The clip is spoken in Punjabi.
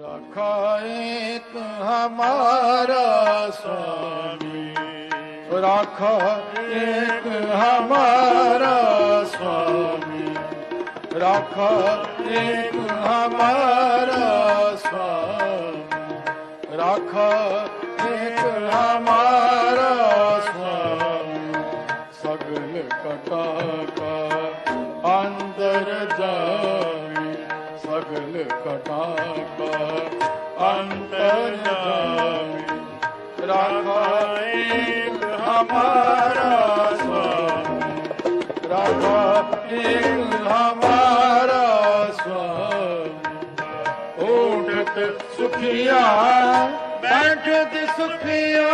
ਰਾਖਾਏ ਤੂੰ ਹਮਾਰਾ ਸੁਆਮੀ ਰਾਖਾ ਇੱਕ ਹਮਾਰਾ ਸੁਆਮੀ ਰਾਖਾ ਇੱਕ ਅੰਦਰ ਜਾ ਸਗਲ ਕਟਾਪਾ ਅੰਤਰ ਜਾਮੀ ਰਾਖਾ ਇੱਕ ਹਮਾਰਾ ਸਵਾਮੀ ਰਾਖਾ ਇੱਕ ਹਮਾਰਾ ਸਵਾਮੀ ਓਟਤ ਸੁਖੀਆ ਬੈਠਤ ਸੁਖੀਆ